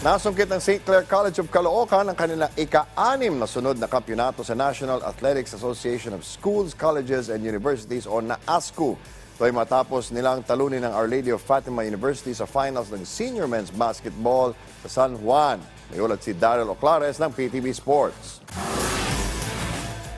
Nasungkit ng St. Clair College of Caloocan ang kanilang ika-anim na sunod na kampyonato sa National Athletics Association of Schools, Colleges, and Universities o NAASCU. Ito ay matapos nilang talunin ng Our Lady of Fatima University sa finals ng Senior Men's Basketball sa San Juan. May ulat si Daryl Oclares ng PTV Sports.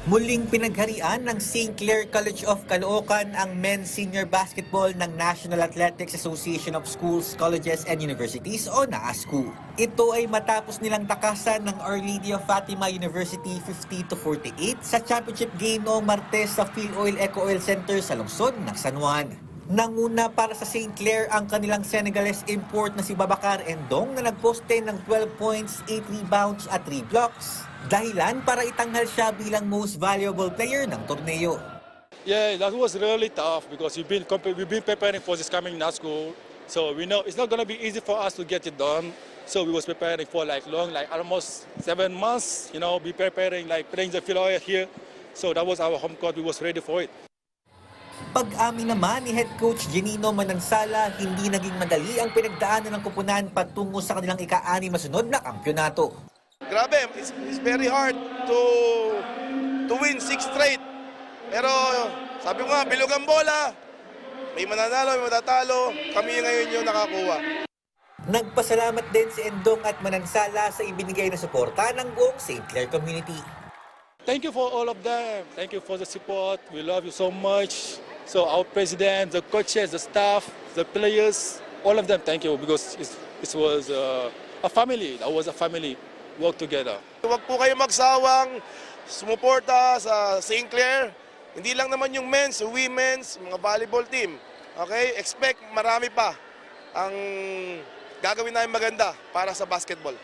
Muling pinagharian ng St. Clair College of Caloocan ang men's senior basketball ng National Athletics Association of Schools, Colleges, and Universities o NAASCU. Ito ay matapos nilang takasan ng Our Lady of Fatima University 50 to 48 sa championship game noong Martes sa Phil Oil Eco Oil Center sa lungsod ng San Juan. Nanguna para sa St. Clair ang kanilang Senegalese import na si Babacar Endong na nagposte ng 12 points, 8 rebounds at 3 blocks. Dahilan para itanghal siya bilang most valuable player ng torneo. Yeah, that was really tough because we've been we've been preparing for this coming school. So we know it's not gonna be easy for us to get it done. So we was preparing for like long, like almost seven months. You know, be preparing like playing the Philoia here. So that was our home court. We was ready for it. Pag-amin naman ni head coach Genino Manansala, hindi naging madali ang pinagdaanan ng kupunan patungo sa kanilang ika-ani masunod na kampyonato. Grabe, it's, it's very hard to to win six straight. Pero sabi ko nga, bilog ang bola. May mananalo, may matatalo. Kami ngayon yung nakakuha. Nagpasalamat din si Endong at Manansala sa ibinigay na suporta ng buong St. Clair community. Thank you for all of them. Thank you for the support. We love you so much. So our president, the coaches, the staff, the players, all of them, thank you because it was uh, a family. That was a family work together. Huwag po kayo magsawang sumuporta sa St. Clair. Hindi lang naman yung men's, women's, mga volleyball team. Okay? Expect marami pa ang gagawin namin maganda para sa basketball.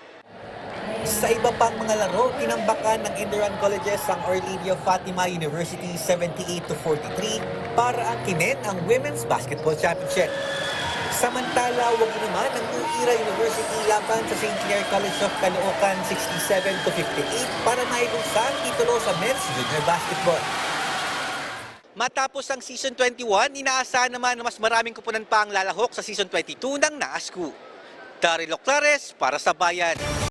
Sa iba pang mga laro, tinambakan ng Induran Colleges ang of Fatima University 78 to 43 para angkinin ang Women's Basketball Championship. Samantala, wag naman ang Era University laban sa St. Clair College of Caloocan 67 to 58 para maibuksa ang titulo sa men's junior basketball. Matapos ang Season 21, inaasahan naman na mas maraming kupunan pa ang lalahok sa Season 22 ng NASCU. Daryl Oclares para sa Bayan.